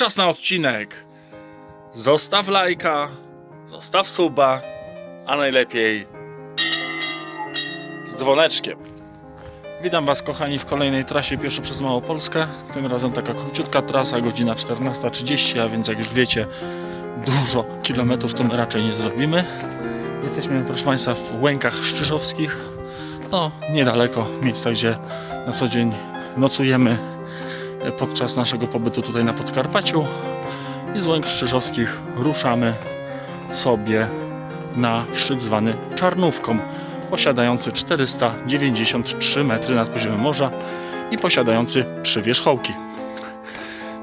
czas na odcinek. Zostaw lajka, zostaw suba, a najlepiej z dzwoneczkiem. Witam Was kochani w kolejnej trasie pieszo przez Małopolskę. Tym razem taka króciutka trasa, godzina 14.30, a więc jak już wiecie, dużo kilometrów to raczej nie zrobimy. Jesteśmy, proszę Państwa, w Łękach Szczyżowskich. No, niedaleko miejsca, gdzie na co dzień nocujemy podczas naszego pobytu tutaj na Podkarpaciu. I z Łęk Szczyżowskich ruszamy sobie na szczyt zwany Czarnówką, posiadający 493 metry nad poziomem morza i posiadający trzy wierzchołki.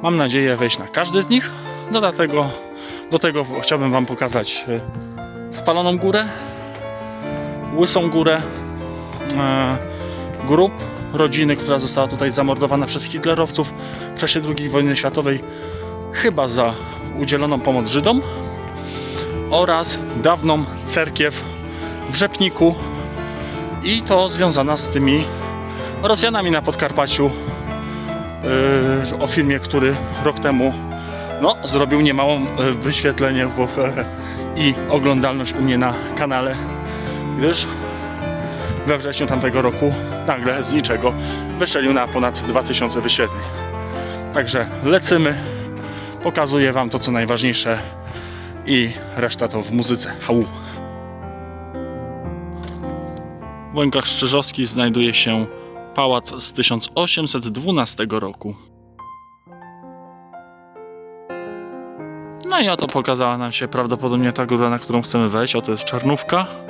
Mam nadzieję wejść na każdy z nich. Do tego, do tego chciałbym Wam pokazać e, spaloną górę, łysą górę, e, grób rodziny, która została tutaj zamordowana przez hitlerowców w czasie II wojny światowej, chyba za udzieloną pomoc Żydom, oraz dawną cerkiew w Rzepniku i to związana z tymi Rosjanami na Podkarpaciu yy, o filmie, który rok temu no, zrobił niemałą yy, wyświetlenie w, i oglądalność u mnie na kanale, gdyż we wrześniu tamtego roku nagle z niczego wyszczelił na ponad 2000 wyświetleń. Także lecymy, pokazuję Wam to co najważniejsze i reszta to w muzyce. Hau! W Łękach Szczerzowskich znajduje się pałac z 1812 roku. No i oto pokazała nam się prawdopodobnie ta góra, na którą chcemy wejść. Oto jest Czarnówka.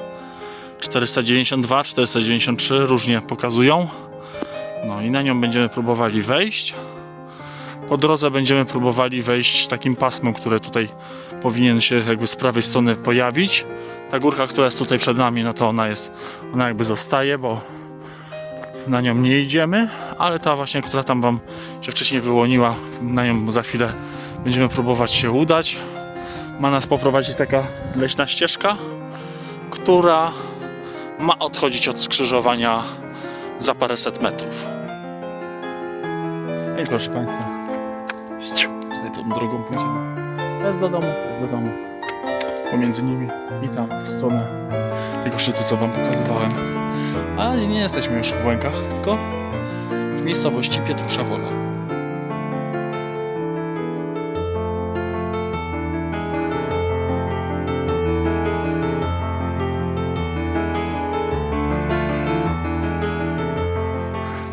492, 493 różnie pokazują. No i na nią będziemy próbowali wejść. Po drodze będziemy próbowali wejść takim pasmem, które tutaj powinien się jakby z prawej strony pojawić. Ta górka, która jest tutaj przed nami, no to ona jest, ona jakby zostaje, bo na nią nie idziemy, ale ta właśnie, która tam wam się wcześniej wyłoniła, na nią za chwilę będziemy próbować się udać. Ma nas poprowadzić taka leśna ścieżka, która ma odchodzić od skrzyżowania za paręset metrów. I proszę Państwa, tutaj tą drogą pójdziemy. Jest do domu, jest do domu. Pomiędzy nimi i tam w stronę tego szczytu, co Wam pokazywałem. Ale nie jesteśmy już w Łękach, tylko w miejscowości Pietrusza Wola.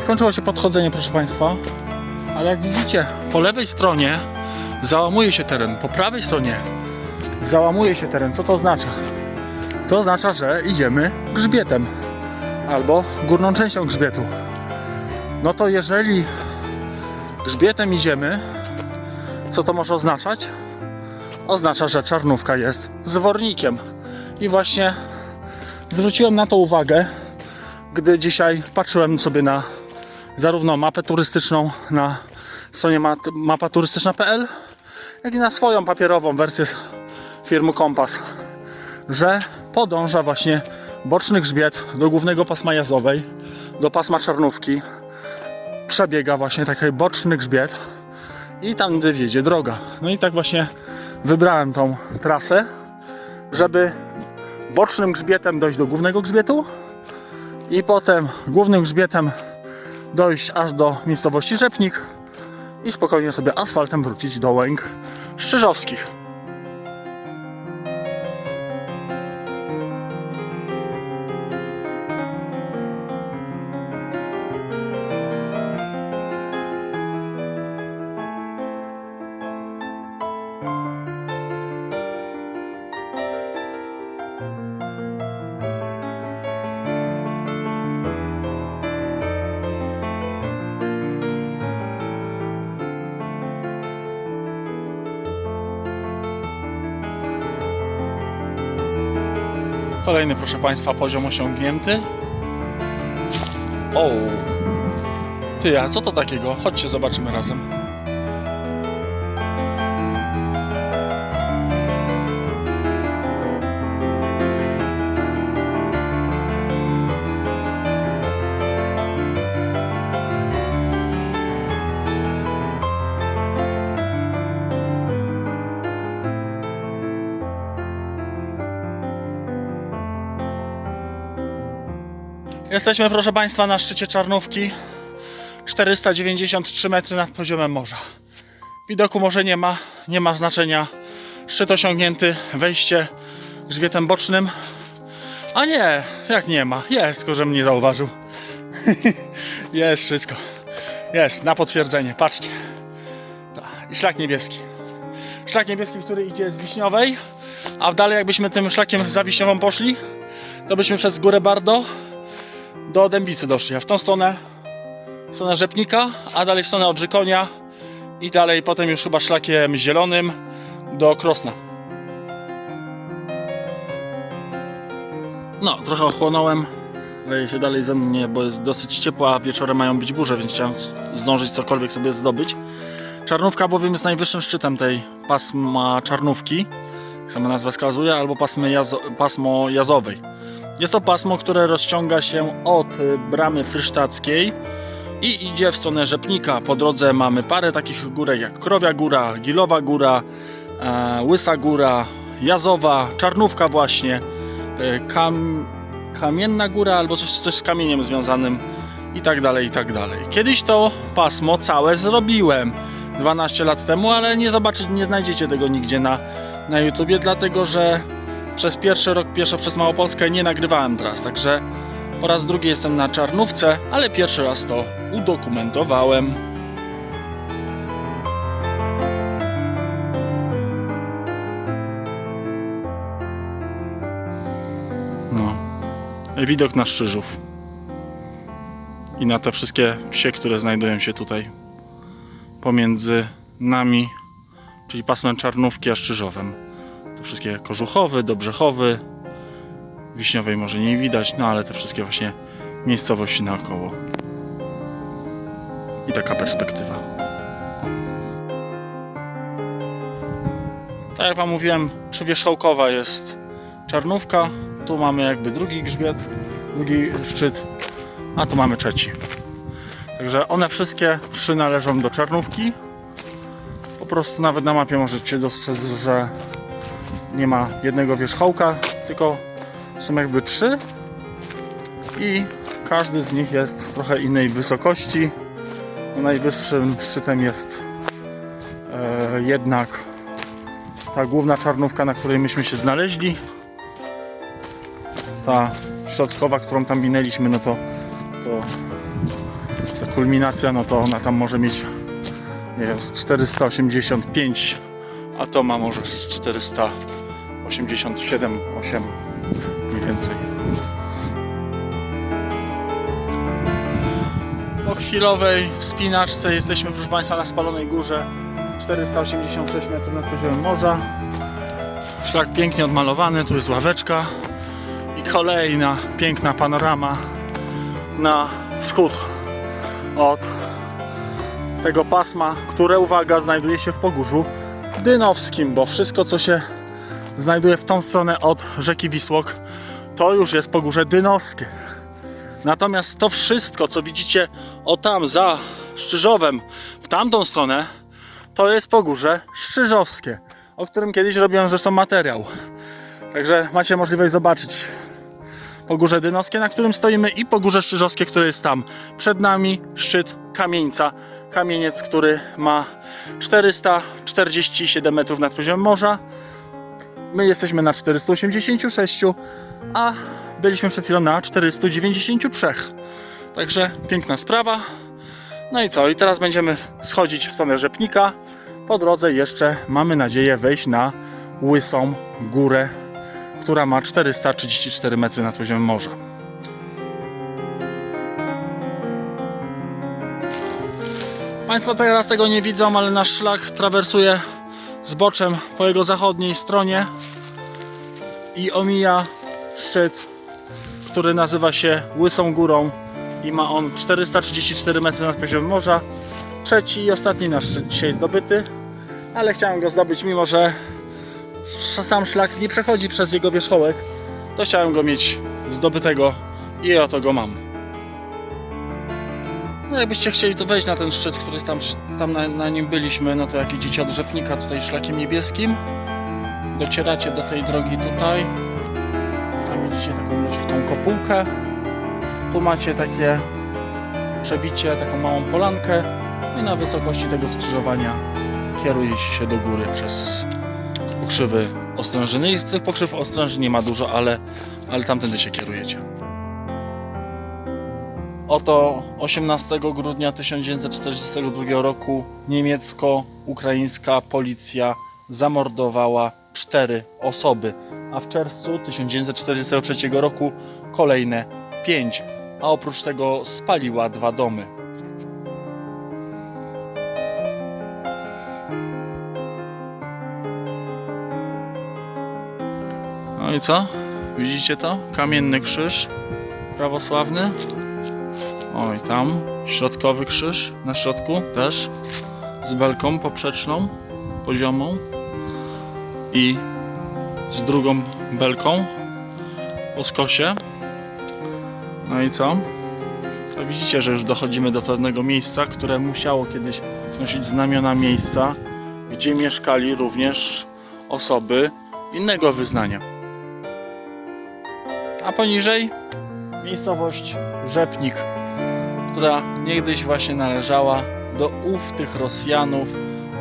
Skończyło się podchodzenie, proszę Państwa. Ale jak widzicie, po lewej stronie załamuje się teren, po prawej stronie załamuje się teren. Co to oznacza? To oznacza, że idziemy grzbietem albo górną częścią grzbietu. No to jeżeli grzbietem idziemy, co to może oznaczać? Oznacza, że czarnówka jest zwornikiem. I właśnie zwróciłem na to uwagę, gdy dzisiaj patrzyłem sobie na zarówno mapę turystyczną na stronie mapaturystyczna.pl, jak i na swoją papierową wersję firmy Kompas, że podąża właśnie boczny grzbiet do głównego pasma jazdowej, do pasma Czarnówki. Przebiega właśnie taki boczny grzbiet i tam wiedzie droga. No i tak właśnie wybrałem tą trasę, żeby bocznym grzbietem dojść do głównego grzbietu i potem głównym grzbietem dojść aż do miejscowości Rzepnik i spokojnie sobie asfaltem wrócić do Łęk Szczerzowskich. Kolejny, proszę Państwa, poziom osiągnięty. O! Ty, a co to takiego? Chodźcie, zobaczymy razem. Jesteśmy, proszę Państwa, na szczycie Czarnówki. 493 metry nad poziomem morza. Widoku może nie ma, nie ma znaczenia. Szczyt osiągnięty, wejście grzbietem bocznym. A nie, jak nie ma? Jest, tylko że mnie zauważył. Jest wszystko. Jest, na potwierdzenie, patrzcie. I szlak niebieski. Szlak niebieski, który idzie z Wiśniowej, a dalej jakbyśmy tym szlakiem za Wiśniową poszli, to byśmy przez Górę Bardo do Dębicy doszli, a w tą stronę, w stronę Rzepnika, a dalej w stronę Odrzykonia i dalej potem już chyba szlakiem zielonym do Krosna. No, trochę ochłonąłem, leje się dalej ze mnie, bo jest dosyć ciepło, a wieczorem mają być burze, więc chciałem zdążyć cokolwiek sobie zdobyć. Czarnówka bowiem jest najwyższym szczytem tej pasma Czarnówki, jak sama nazwa wskazuje, albo pasmy jazo, pasmo jazowej. Jest to pasmo, które rozciąga się od y, bramy frysztackiej i idzie w stronę Rzepnika. Po drodze mamy parę takich górek jak Krowia Góra, Gilowa Góra, e, Łysa Góra, Jazowa, Czarnówka właśnie, e, Kam, Kamienna Góra albo coś, coś z kamieniem związanym i tak dalej, i tak dalej. Kiedyś to pasmo całe zrobiłem 12 lat temu, ale nie zobaczycie, nie znajdziecie tego nigdzie na, na YouTubie, dlatego że przez pierwszy rok pieszo przez Małopolskę nie nagrywałem tras, także po raz drugi jestem na Czarnówce, ale pierwszy raz to udokumentowałem. No. Widok na Szczyżów. I na te wszystkie wsie, które znajdują się tutaj pomiędzy nami, czyli pasmem Czarnówki a Szczyżowem. Wszystkie Kożuchowy, Dobrzechowy, Wiśniowej może nie widać, no ale te wszystkie właśnie miejscowości naokoło. I taka perspektywa. Tak jak Wam mówiłem, trzywierzchołkowa jest Czarnówka. Tu mamy jakby drugi grzbiet, drugi szczyt, a tu mamy trzeci. Także one wszystkie trzy należą do Czarnówki. Po prostu nawet na mapie możecie dostrzec, że nie ma jednego wierzchołka, tylko są jakby trzy i każdy z nich jest w trochę innej wysokości. No, najwyższym szczytem jest e, jednak ta główna czarnówka, na której myśmy się znaleźli. Ta środkowa, którą tam minęliśmy, no to, to ta kulminacja, no to ona tam może mieć nie wiem, 485, a to ma może 400 87, 8 mniej więcej. Po chwilowej wspinaczce jesteśmy proszę Państwa na Spalonej Górze 486 metrów nad poziomem morza. Szlak pięknie odmalowany, tu jest ławeczka i kolejna piękna panorama na wschód od tego pasma, które uwaga znajduje się w Pogórzu Dynowskim, bo wszystko co się znajduje w tą stronę od rzeki Wisłok to już jest Pogórze Dynowskie. Natomiast to wszystko co widzicie o tam za Szczyżowem w tamtą stronę to jest Pogórze Szczyżowskie, o którym kiedyś robiłem zresztą materiał. Także macie możliwość zobaczyć Pogórze Dynowskie, na którym stoimy i Pogórze Szczyżowskie, które jest tam przed nami, szczyt Kamieńca. Kamieniec, który ma 447 metrów nad poziomem morza. My jesteśmy na 486, a byliśmy przed chwilą na 493. Także piękna sprawa. No i co? I teraz będziemy schodzić w stronę Rzepnika. Po drodze jeszcze mamy nadzieję wejść na Łysą Górę, która ma 434 metry nad poziomem morza. Państwo teraz tego nie widzą, ale nasz szlak trawersuje zboczem po jego zachodniej stronie i omija szczyt, który nazywa się Łysą Górą i ma on 434 metry nad poziomem morza. Trzeci i ostatni nasz szczyt dzisiaj zdobyty, ale chciałem go zdobyć, mimo że sam szlak nie przechodzi przez jego wierzchołek, to chciałem go mieć zdobytego i oto go mam. No jakbyście chcieli to wejść na ten szczyt, który tam, tam na, na nim byliśmy, no to jak idziecie od Rzepnika tutaj szlakiem niebieskim, docieracie do tej drogi tutaj, tam widzicie taką leciutką kopułkę, Tu macie takie przebicie, taką małą polankę i na wysokości tego skrzyżowania kierujecie się do góry przez pokrzywy ostrężyny. Tych pokrzyw ostrężyn nie ma dużo, ale, ale tamtędy się kierujecie. Oto 18 grudnia 1942 roku niemiecko-ukraińska policja zamordowała cztery osoby, a w czerwcu 1943 roku kolejne pięć, a oprócz tego spaliła dwa domy. No i co? Widzicie to? Kamienny krzyż prawosławny. Oj, tam środkowy krzyż na środku też z belką poprzeczną, poziomą i z drugą belką po skosie. No i co? To widzicie, że już dochodzimy do pewnego miejsca, które musiało kiedyś nosić znamiona miejsca, gdzie mieszkali również osoby innego wyznania. A poniżej miejscowość Rzepnik, która niegdyś właśnie należała do ów tych Rosjanów,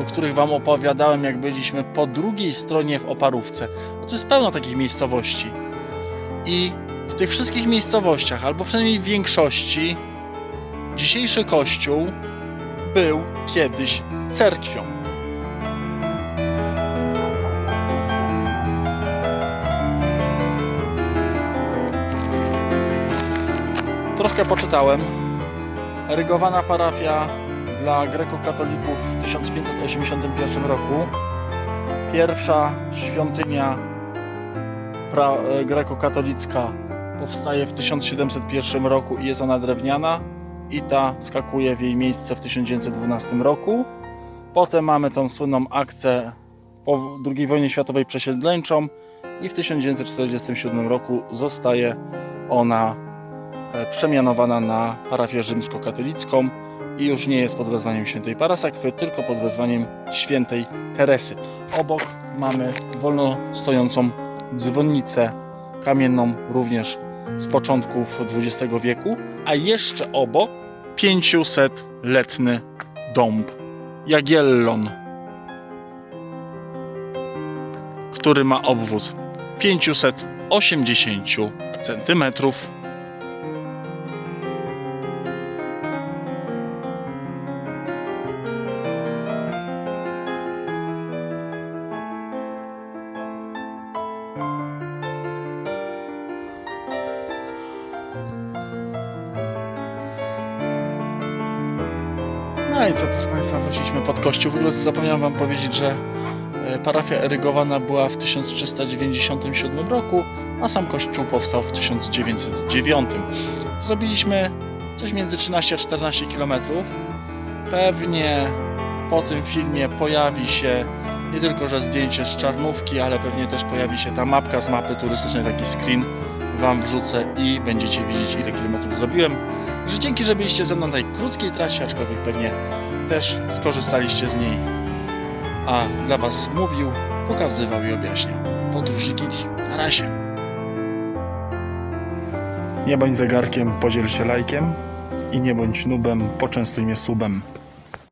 o których Wam opowiadałem, jak byliśmy po drugiej stronie w Oparówce. No to jest pełno takich miejscowości. I w tych wszystkich miejscowościach, albo przynajmniej w większości, dzisiejszy kościół był kiedyś cerkwią. Troszkę poczytałem. Rygowana parafia dla grekokatolików w 1581 roku. Pierwsza świątynia e, grekokatolicka powstaje w 1701 roku i jest ona drewniana i ta skakuje w jej miejsce w 1912 roku. Potem mamy tą słynną akcję po II wojnie światowej przesiedleńczą i w 1947 roku zostaje ona przemianowana na parafię rzymskokatolicką i już nie jest pod wezwaniem świętej Parasakwy, tylko pod wezwaniem świętej Teresy. Obok mamy wolno stojącą dzwonnicę kamienną również z początków XX wieku, a jeszcze obok 500-letny dąb Jagiellon, który ma obwód 580 centymetrów. No i co, proszę Państwa, wróciliśmy pod kościół. W ogóle zapomniałem Wam powiedzieć, że e, parafia erygowana była w 1397 roku, a sam kościół powstał w 1909. Zrobiliśmy coś między 13 a 14 km. Pewnie po tym filmie pojawi się nie tylko, że zdjęcie z czarnówki, ale pewnie też pojawi się ta mapka z mapy turystycznej, taki screen Wam wrzucę i będziecie widzieć ile kilometrów zrobiłem. Że dzięki, że byliście ze mną na tej krótkiej trasie, aczkolwiek pewnie też skorzystaliście z niej. A dla Was mówił, pokazywał i objaśniał podróżnik Idi. Na razie. Nie bądź zegarkiem, podziel się lajkiem i nie bądź nubem, poczęstuj mnie subem.